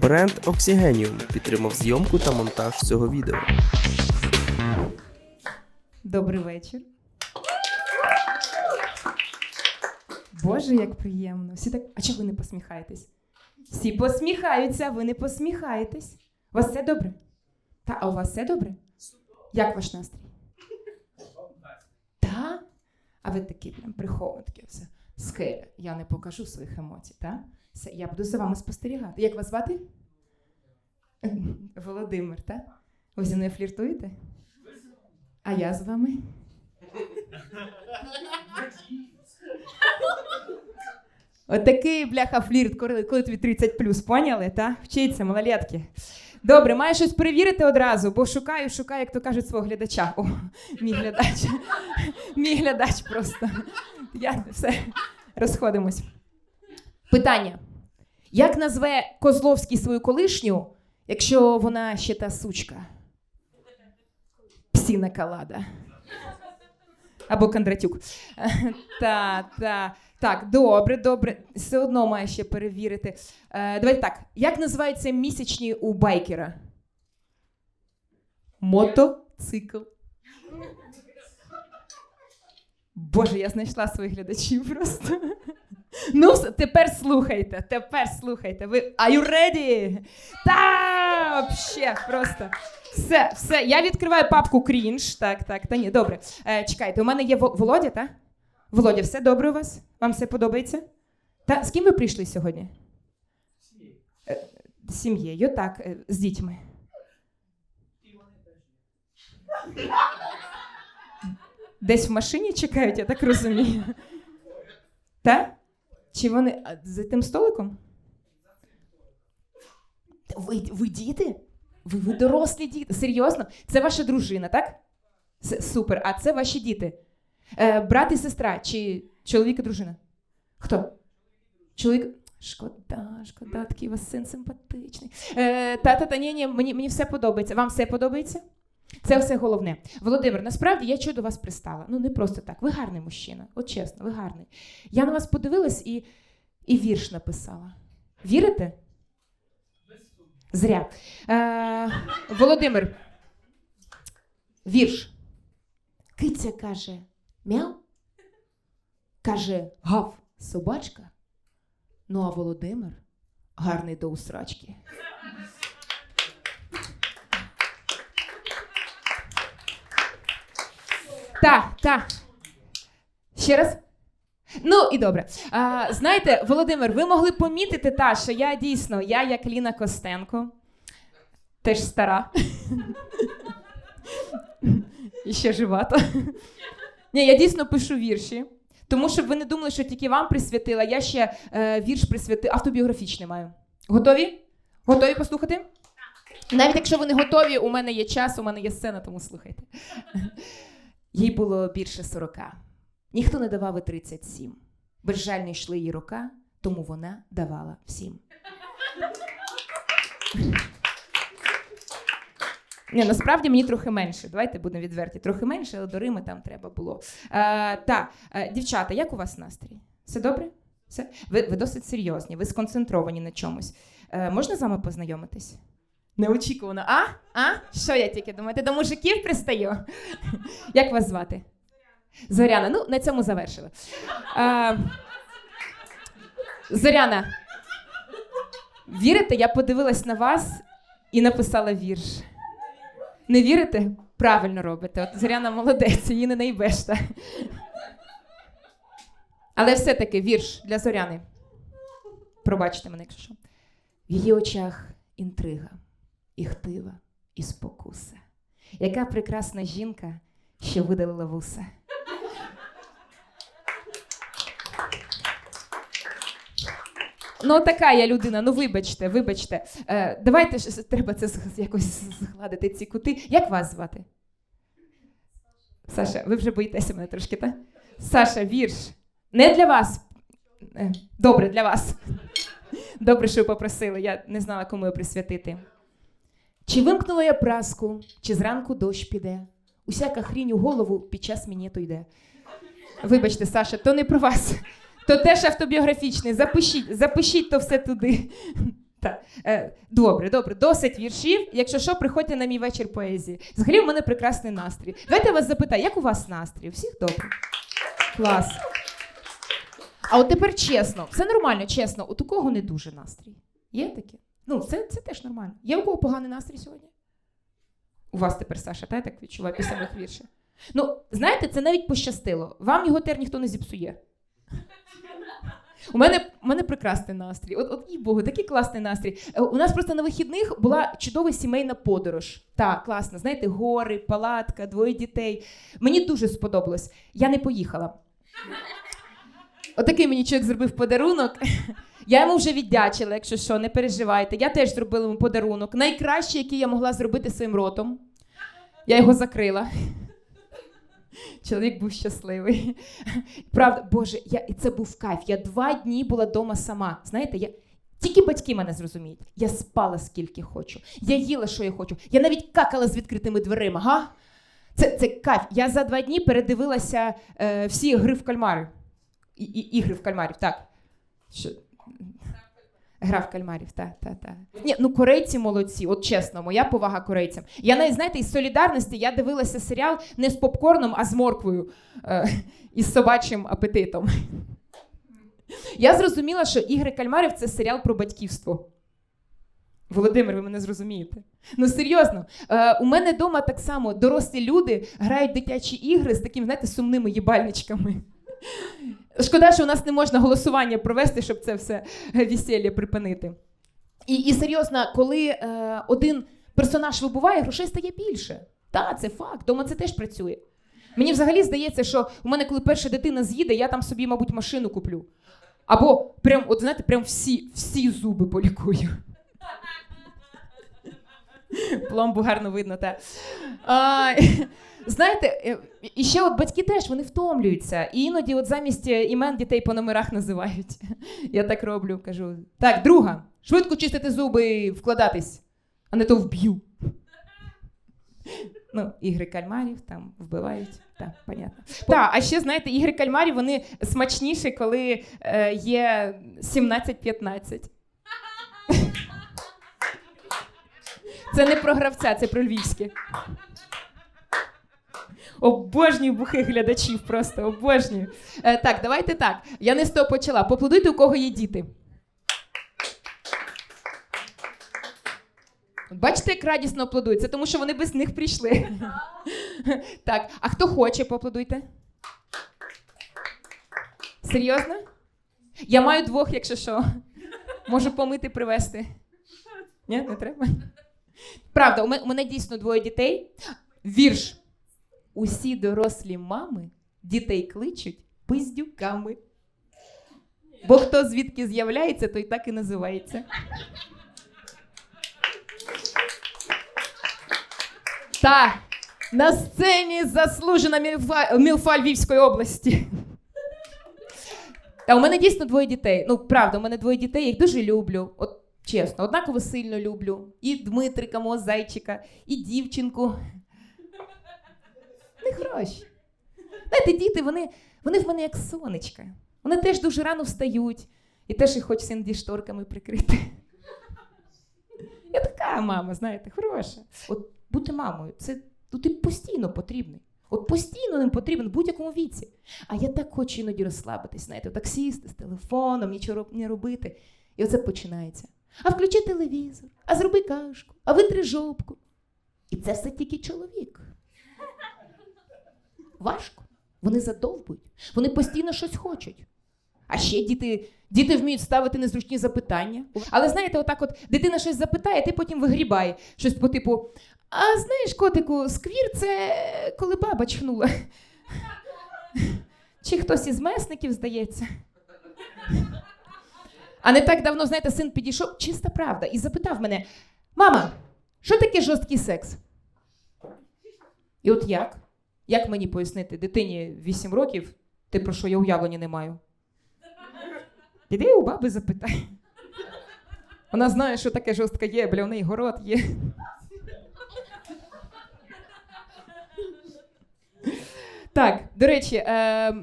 Бренд Oxygenium підтримав зйомку та монтаж цього відео. Добрий вечір. Боже, як приємно. Всі так. А чого ви не посміхаєтесь? Всі посміхаються, ви не посміхаєтесь. У вас все добре? Та, а у вас все добре? Як ваш настрій? Та? А ви такі прям прихованки, все. Скеля, я не покажу своїх емоцій, так? Я буду за вами спостерігати. Як вас звати? Володимир, так? Ви зі мною фліртуєте? А я з вами? Отакий бляха флірт, коли, коли тобі 30 плюс, поняли? Та? Вчіться, малолетки. Добре, маю щось перевірити одразу, бо шукаю, шукаю, як то кажуть, свого глядача. О, мій глядач. Мій глядач просто. Я все розходимось. Питання. Як назве Козловський свою колишню, якщо вона ще та сучка? Псіна калада. Або Кондратюк. Та, та. Так, добре, добре. Все одно має ще перевірити. Е, давайте так. Як називаються місячні у байкера? Мотоцикл. Боже, я знайшла своїх глядачів просто. Ну, тепер слухайте, тепер слухайте. Ви are you ready? Та, вообще, просто. Все, все. Я відкриваю папку крінж. Так, так, та ні, добре. Е, чекайте, у мене є Володя, так? Володя, все добре у вас? Вам все подобається? Та з ким ви прийшли сьогодні? Е, З сім'єю, так, е, з дітьми. Десь в машині чекають, я так розумію. Та? Чи вони за тим столиком? Ви, ви діти? Ви, ви дорослі діти? Серйозно? Це ваша дружина, так? С- Супер. А це ваші діти? Е, брат і сестра, чи чоловік і дружина? Хто? Чоловік. Шкода, шкода, такий у вас син симпатичний. Е, та-та-та, ні, ні, мені, мені все подобається. Вам все подобається? Це все головне. Володимир, насправді я чого до вас пристала. Ну не просто так. Ви гарний мужчина. От чесно, ви гарний. Я на вас подивилась і, і вірш написала. Вірите? Зря. Е, Володимир. Вірш. Киця каже мяу. Каже гав собачка. Ну а Володимир гарний до усрачки. Так, так. Ще раз. Ну і добре. А, знаєте, Володимир, ви могли помітити, та, що я дійсно, я як Ліна Костенко, теж стара. І ще живата. Ні, я дійсно пишу вірші. Тому щоб ви не думали, що тільки вам присвятила, я ще е, вірш присвятила, автобіографічний маю. Готові? Готові послухати? Навіть якщо ви не готові, у мене є час, у мене є сцена, тому слухайте. Їй було більше сорока. Ніхто не давав і 37. Безжально йшли її рока, тому вона давала всім. Ні, насправді мені трохи менше. Давайте будемо відверті. Трохи менше, але до Рими там треба було. Е, так, е, дівчата, як у вас настрій? Все добре? Все? Ви, ви досить серйозні, ви сконцентровані на чомусь. Е, можна з вами познайомитись? Неочікувано. А? А? Що я тільки думаєте, до мужиків пристаю? Як вас звати? Зоряна. Ну, на цьому завершили. Е, Зоряна. Вірите, я подивилась на вас і написала вірш. Не вірите? Правильно робите. От Зоряна молодець, її не найбешта. Але все-таки вірш для Зоряни. Пробачте мене, якщо що. В її очах інтрига, і хтива, і спокуса. Яка прекрасна жінка, що видалила вуса. Ну, така я людина, ну вибачте, вибачте. Е, давайте ж треба це якось згладити ці кути. Як вас звати? Саша, ви вже боїтеся мене трошки, так? Саша, вірш. Не для вас. Е, Добре, для вас. Добре, що ви попросили, я не знала, кому його присвятити. Чи вимкнула я праску, чи зранку дощ піде? Усяка хрінь у голову під час мінету йде. Вибачте, Саша, то не про вас. То теж автобіографічний. Запишіть, запишіть то все туди. Так. Е, добре, добре, досить віршів. Якщо що, приходьте на мій вечір поезії. Взагалі, у мене прекрасний настрій. Давайте я вас запитаю, як у вас настрій? Всіх добре? Клас. А от тепер чесно, все нормально, чесно. От у кого не дуже настрій? Є таке? Ну, це, це теж нормально. Є у кого поганий настрій сьогодні? У вас тепер, Саша, та я так відчуваю після моїх віршів. Ну, знаєте, це навіть пощастило. Вам його тепер ніхто не зіпсує. У мене, у мене прекрасний настрій. От, от і Богу, такий класний настрій. Е, У нас просто на вихідних була чудова сімейна подорож. Так, класно. Знаєте, гори, палатка, двоє дітей. Мені дуже сподобалось. Я не поїхала. Отакий мені чоловік зробив подарунок. Я йому вже віддячила, якщо що, не переживайте. Я теж зробила йому подарунок. Найкращий, який я могла зробити своїм ротом. Я його закрила. Чоловік був щасливий. Правда, Боже, я, і це був кайф. Я два дні була вдома сама. Знаєте, я. Тільки батьки мене зрозуміють. Я спала скільки хочу. Я їла, що я хочу. Я навіть какала з відкритими дверима. Га? Це, це кайф. Я за два дні передивилася е, всі гри в кальмари. І, і, ігри в кальмарів, так. Що? Гра в кальмарів, так, так, так. Ні, ну корейці молодці, от чесно, моя повага корейцям. Я навіть, знаєте, із солідарності я дивилася серіал не з попкорном, а з морквою е, і з собачим апетитом. Я зрозуміла, що ігри кальмарів це серіал про батьківство. Володимир, ви мене зрозумієте. Ну серйозно, е, у мене вдома так само дорослі люди грають дитячі ігри з такими, знаєте, сумними їбальничками. Шкода, що у нас не можна голосування провести, щоб це все весілля припинити. І, і серйозно, коли е, один персонаж вибуває, грошей стає більше. Та, це факт. Дома це теж працює. Мені взагалі здається, що у мене, коли перша дитина з'їде, я там собі, мабуть, машину куплю. Або прям, от знаєте, прям всі, всі зуби полікую. Пломбу гарно видно, так. Знаєте, е, і ще от батьки теж вони втомлюються. І іноді, от замість е, імен дітей по номерах називають. Я так роблю, кажу: так, друга, швидко чистити зуби і вкладатись, а не то вб'ю. Ну, ігри кальмарів там вбивають. Так, понятно. Так, а ще знаєте, ігри кальмарів вони смачніші, коли е, є 17-15. Це не про гравця, це про львівське. Обожнюю бухих глядачів, просто обожнюю. Е, так, давайте так. Я не з того почала. Поплодуйте, у кого є діти. Бачите, як радісно аплодують? Тому, що вони без них прийшли. так, а хто хоче, поаплодуйте. Серйозно? Я маю двох, якщо що. Можу помити, привезти. Ні, не треба. Правда, у мене, дійсно двоє дітей. Вірш. Усі дорослі мами дітей кличуть пиздюками. Бо хто звідки з'являється, той так і називається. Так, на сцені заслужена мілфа, мілфа Львівської області. Та у мене дійсно двоє дітей. Ну, правда, у мене двоє дітей, я їх дуже люблю. От чесно, однаково сильно люблю. І Дмитрика, мого зайчика, і дівчинку. Не гроші. Знаєте, діти, вони, вони в мене як сонечка. Вони теж дуже рано встають, і теж їх хочеться іноді шторками прикрити. Я така мама, знаєте, хороша. От бути мамою, це ну, ти постійно потрібний. От постійно ним потрібен в будь-якому віці. А я так хочу іноді розслабитись, знаєте, так сісти з телефоном, нічого не робити. І оце починається. А включи телевізор, а зроби кашку, а витри жопку. І це все тільки чоловік. Важко. Вони задовбують. Вони постійно щось хочуть. А ще діти, діти вміють ставити незручні запитання. Але знаєте, отак от дитина щось запитає, ти потім вигрібай щось по типу: А знаєш, котику, сквір це коли баба чхнула. Чи хтось із месників, здається. А не так давно, знаєте, син підійшов, чиста правда, і запитав мене: Мама, що таке жорсткий секс? І от як? Як мені пояснити дитині 8 років, ти про що я уявлення не маю? Іди у баби запитай. Вона знає, що таке жорстка є, бля, у неї город є. Так, до речі, е,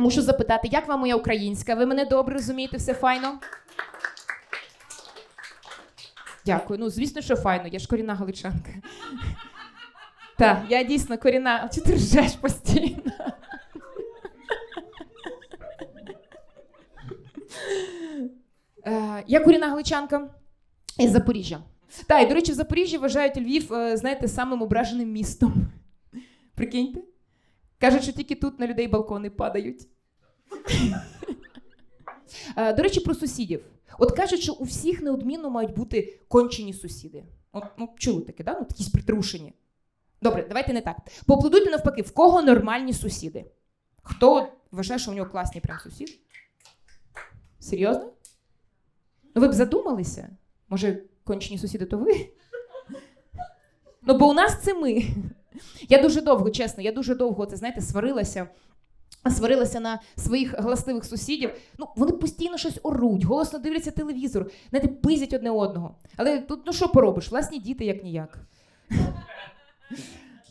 Мушу запитати, як вам моя українська? Ви мене добре розумієте, все файно? Дякую. Ну, звісно, що файно, я ж корінна галичанка. Так, я дійсно корінна. Чи ти ржеш постійно? Е, Я корінна галичанка із Запоріжжя. Так, і до речі, в Запоріжжі вважають Львів, е, знаєте, самим ображеним містом. Прикиньте? Кажуть, що тільки тут на людей балкони падають. Е, До речі, про сусідів. От кажуть, що у всіх неодмінно мають бути кончені сусіди. От, ну, чули таке, да? Ну, якісь притрушені. Добре, давайте не так. Поаплодуйте навпаки, в кого нормальні сусіди? Хто вважає, що у нього класні прям сусіди? Серйозно? Ну ви б задумалися? Може, кончені сусіди то ви? Ну, бо у нас це ми. Я дуже довго, чесно, я дуже довго, це знаєте, сварилася. Сварилася на своїх галасливих сусідів. Ну, вони постійно щось оруть, голосно дивляться телевізор, знаєте, пизять одне одного. Але тут ну що поробиш? Власні діти як ніяк.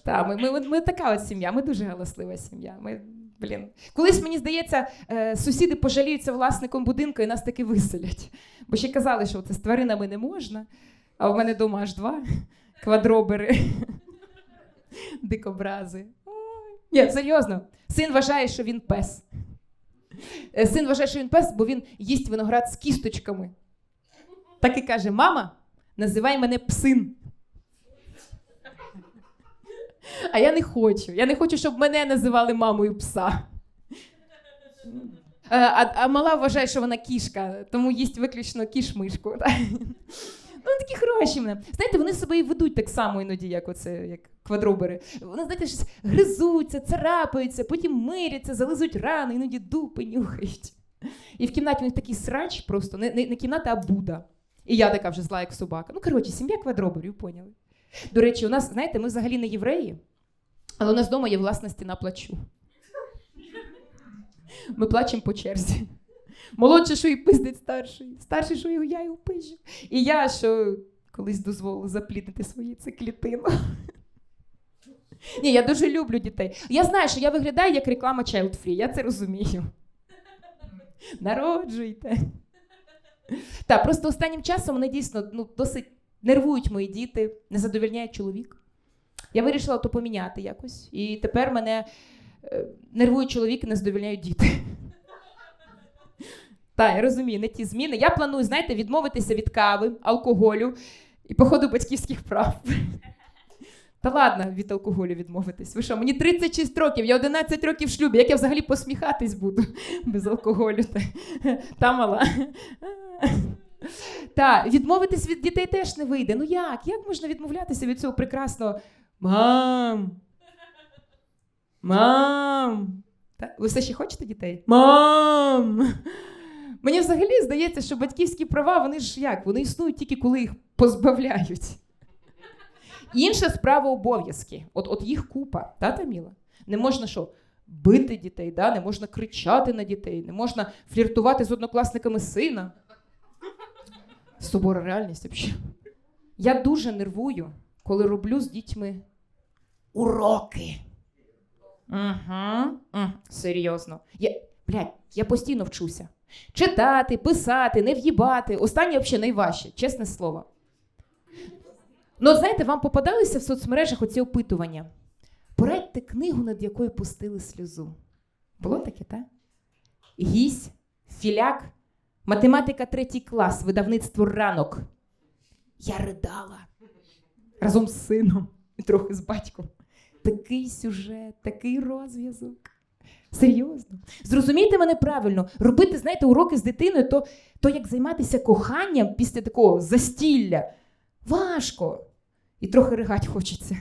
Так, ми, ми, ми така от сім'я, ми дуже галаслива сім'я. Ми, блін. Колись мені здається, е, сусіди пожаліються власником будинку і нас таки виселять. Бо ще казали, що це з тваринами не можна, а в мене вдома аж два квадробери, дикобрази. Ні, серйозно. Син вважає, що він пес. Е, Син вважає, що він пес, бо він їсть виноград з кісточками. Так і каже: мама, називай мене псин. А я не хочу. Я не хочу, щоб мене називали мамою пса. Е, А, а мала вважає, що вона кішка, тому їсть виключно кіш-мишку. Ну, вони такі хороші мене. Знаєте, вони себе і ведуть так само іноді, як оце, як квадробери. Вони, знаєте, щось гризуться, царапаються, потім миряться, зализують рани, іноді дупи нюхають. І в кімнаті у них такий срач просто, не, не, не кімната, а буда. І я така вже зла, як собака. Ну, коротше, сім'я квадроберів, поняли. До речі, у нас, знаєте, ми взагалі не євреї, але у нас вдома є власна стіна плачу. Ми плачемо по черзі. Молодший, що і пиздить старший, старший, що його я його пижу. І я, що колись дозволила запліднити свої циклітину. Ні, я дуже люблю дітей. Я знаю, що я виглядаю як реклама Child Free, я це розумію. Народжуйте. Так, просто останнім часом вони дійсно ну, досить нервують мої діти, не задовільняє чоловік. Я вирішила то поміняти якось. І тепер мене е, нервує чоловік і не задовільняють діти. Так, я розумію, не ті зміни. Я планую, знаєте, відмовитися від кави, алкоголю і походу батьківських прав. Та ладно, від алкоголю відмовитись. Ви що, мені 36 років, я 11 років в шлюбі. Як я взагалі посміхатись буду без алкоголю? Та, та мала. Та, відмовитись від дітей теж не вийде. Ну як? Як можна відмовлятися від цього прекрасного? Мам! Мам! Та, ви все ще хочете дітей? Мам! Мені взагалі здається, що батьківські права, вони ж як? Вони існують тільки коли їх позбавляють. Інша справа обов'язки. От, от їх купа, та Таміла? Не можна що? Бити дітей, да? не можна кричати на дітей, не можна фліртувати з однокласниками сина. Собора реальність взагалі. Я дуже нервую, коли роблю з дітьми уроки. Угу. Серйозно. Я, блядь, я постійно вчуся. Читати, писати, не в'їбати. Останнє взагалі найважче, чесне слово. Ну, знаєте, вам попадалися в соцмережах оці опитування. Порадьте книгу, над якою пустили сльозу. Було таке, так? Гісь, філяк, математика третій клас, видавництво ранок. Я ридала разом з сином і трохи з батьком. Такий сюжет, такий розв'язок. Серйозно. Зрозумійте мене правильно, робити, знаєте, уроки з дитиною, то, то як займатися коханням після такого застілля. Важко. І трохи ригать хочеться.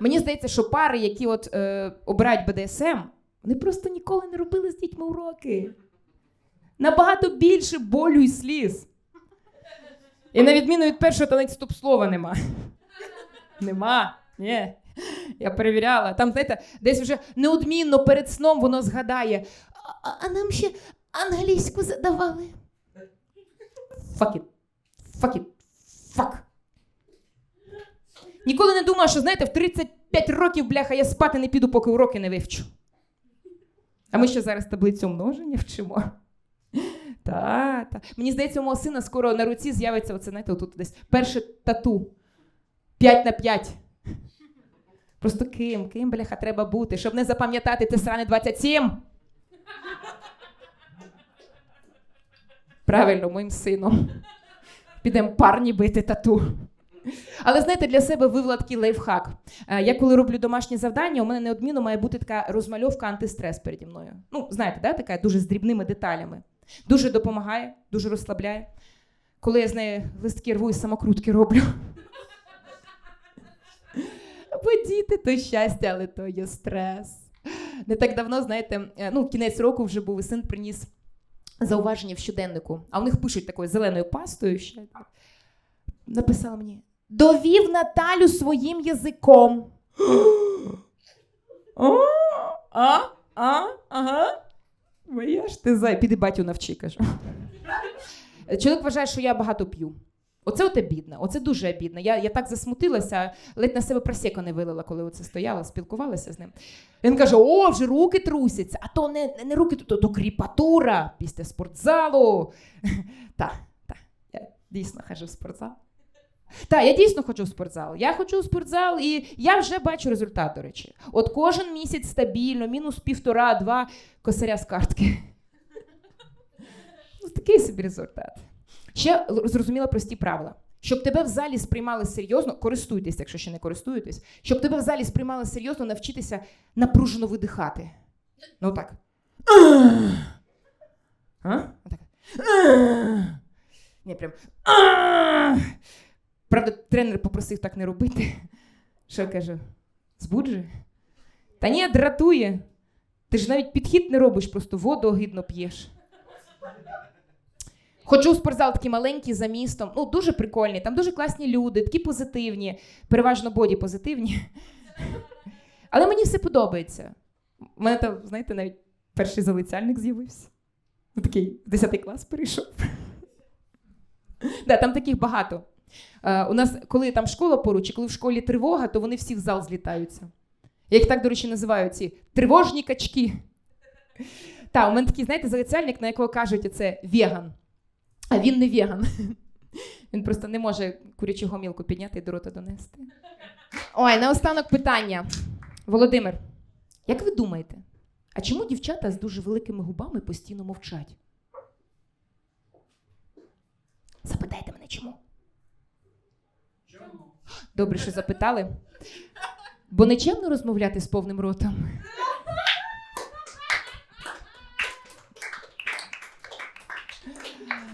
Мені здається, що пари, які от, е, обирають БДСМ, вони просто ніколи не робили з дітьми уроки. Набагато більше болю і сліз. І на відміну від першого, то навіть стоп-слова нема. Нема. Ні. Я перевіряла. Там, знаєте, десь вже неодмінно перед сном воно згадає. А, а нам ще англійську задавали. Fuck it. Fuck it. Fuck. Ніколи не думала, що знаєте, в 35 років, бляха, я спати не піду, поки уроки не вивчу. А ми ще зараз таблицю множення вчимо. Та, та. Мені здається, у мого сина скоро на руці з'явиться оце, знаєте, отут десь перше тату. 5 на 5. Просто ким, ким, бляха, треба бути, щоб не запам'ятати те сране 27. Правильно, моїм сином. Підемо парні бити тату. Але знаєте, для себе вивела такий лайфхак. Е, Я коли роблю домашні завдання, у мене неодмінно має бути така розмальовка антистрес переді мною. Ну, знаєте, да, така дуже з дрібними деталями. Дуже допомагає, дуже розслабляє. Коли я з нею листки рву і самокрутки роблю. Бо діти то щастя, але то є стрес. Не так давно, знаєте, е, ну, кінець року вже був і син приніс зауваження в щоденнику. А у них пишуть такою зеленою пастою ще. Написала мені: довів Наталю своїм язиком. О, а, а, ага. Моя ж ти зай, піди батю навчи, кажу. Чоловік вважає, що я багато п'ю. Оце оте бідне, оце дуже бідне. Я, я так засмутилася, ледь на себе просеко не вилила, коли оце стояла, спілкувалася з ним. Він каже: о, вже руки трусяться, а то не, не руки, то, то кріпатура після спортзалу. Так, так, я дійсно хожу в спортзал. Так, я дійсно хочу в спортзал. Я хочу в спортзал, і я вже бачу результат, до речі. От кожен місяць стабільно, мінус півтора-два косаря з картки. Ну, такий собі результат. Ще зрозуміла прості правила. Щоб тебе в залі сприймали серйозно, користуйтесь, якщо ще не користуєтесь, щоб тебе в залі сприймали серйозно, навчитися напружено видихати. Ну так. А? Отак. Ні, прям. Правда, тренер попросив так не робити. Що я кажу? Збуджує? Та ні, дратує. Ти ж навіть підхід не робиш, просто воду огидно п'єш. Ходжу в спортзал такий маленький за містом. Ну, дуже прикольний, там дуже класні люди, такі позитивні, переважно боді позитивні. Але мені все подобається. У мене там, знаєте, навіть перший залицяльник з'явився. Ну, такий 10 клас перейшов. Да, там таких багато. Е, у нас, коли там школа поруч, і коли в школі тривога, то вони всі в зал злітаються. Я їх так, до речі, називаю ці тривожні качки. Так, у мене такий, знаєте, залицяльник, на якого кажуть, це веган. А він не веган. Він просто не може курячу гомілку підняти і до рота донести. Ой, наостанок питання. Володимир, як ви думаєте, а чому дівчата з дуже великими губами постійно мовчать? Запитайте мене чому. Добре, що запитали. Бо нечемно розмовляти з повним ротом.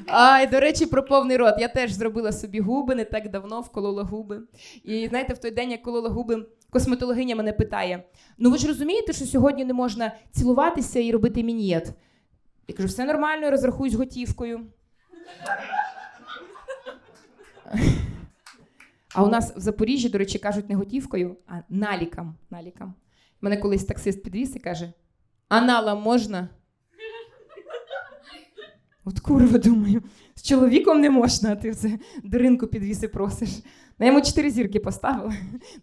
Ай, до речі, про повний рот. Я теж зробила собі губи не так давно, вколола губи. І знаєте, в той день, як колола губи, косметологиня мене питає: ну ви ж розумієте, що сьогодні не можна цілуватися і робити мінієт? Я кажу, все нормально, я розрахуюсь готівкою. А у нас в Запоріжжі, до речі, кажуть не готівкою, а налікам. налікам. Мене колись таксист підвіз і каже: аналам можна? От курва, думаю, з чоловіком не можна, а ти все до ринку підвіз і просиш. На я йому чотири зірки поставила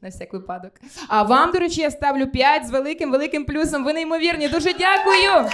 на всяк випадок. А вам, до речі, я ставлю п'ять з великим великим плюсом. Ви неймовірні. Дуже дякую.